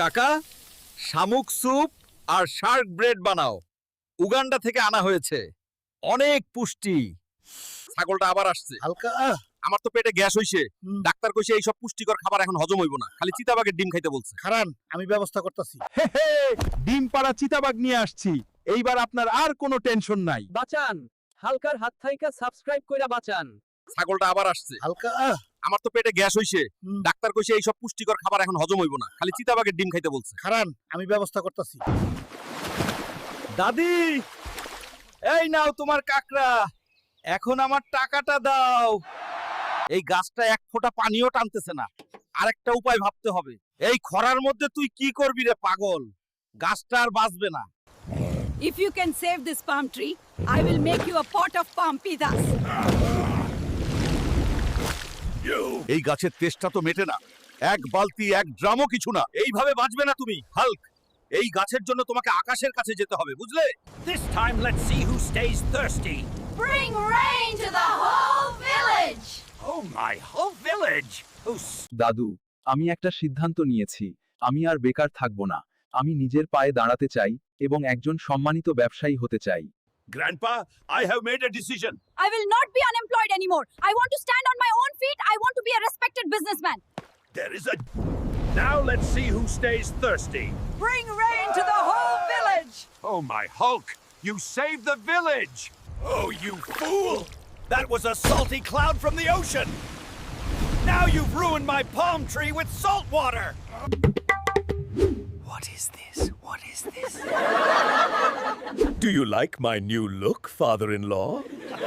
কাকা শামুক স্যুপ আর শার্ক ব্রেড বানাও। উগান্ডা থেকে আনা হয়েছে। অনেক পুষ্টি। ছাগলটা আবার আসছে। হালকা। আমার তো পেটে গ্যাস হইছে। ডাক্তার কইছে এই সব পুষ্টিকর খাবার এখন হজম হইব না। খালি চিতাবাগের ডিম খাইতে বলছে। খারান আমি ব্যবস্থা করতেছি। হে হে ডিম পাড়া চিতাবাগ নিয়ে আসছি। এইবার আপনার আর কোনো টেনশন নাই। বাঁচান। হালকার হাত থাইকা সাবস্ক্রাইব কইরা বাঁচান। ছাগলটা আবার আসছে। হালকা। আমার তো পেটে গ্যাস হইছে। ডাক্তার কইছে এইসব পুষ্টিকর খাবার এখন হজম হইব না। খালি চিতাবাগের ডিম খাইতে বলছে। খারান আমি ব্যবস্থা করতেছি। দাদি এই নাও তোমার কাকড়া। এখন আমার টাকাটা দাও। এই গাছটা এক ফোঁটা পানিও টানতেছে না। আরেকটা উপায় ভাবতে হবে। এই খরার মধ্যে তুই কি করবি রে পাগল? গাছটা আর বাঁচবে না। If you can save this palm tree, I will make you a pot of palm pitas. এই গাছের তেষ্টা তো মেটে না। এক বালতি এক ড্রামও কিছু না। এইভাবে বাঁচবে না তুমি হাল্ক। এই গাছের জন্য তোমাকে আকাশের কাছে যেতে হবে বুঝলে? This time, let's see who stays thirsty. Bring rain to the whole village! Oh, my whole village! দাদু আমি একটা সিদ্ধান্ত নিয়েছি। আমি আর বেকার থাকব না। আমি নিজের পায়ে দাঁড়াতে চাই এবং একজন সম্মানিত ব্যবসায়ী হতে চাই। Grandpa, I have made a decision. I will not be unemployed anymore. I want to stand on my own feet. I want to be a respected businessman. There is a... Now let's see who stays thirsty. Bring rain to the whole village! Oh, my Hulk! You saved the village! Oh, you fool! That was a salty cloud from the ocean! Now you've ruined my palm tree with salt water! What is this? Do you like my new look, father in law?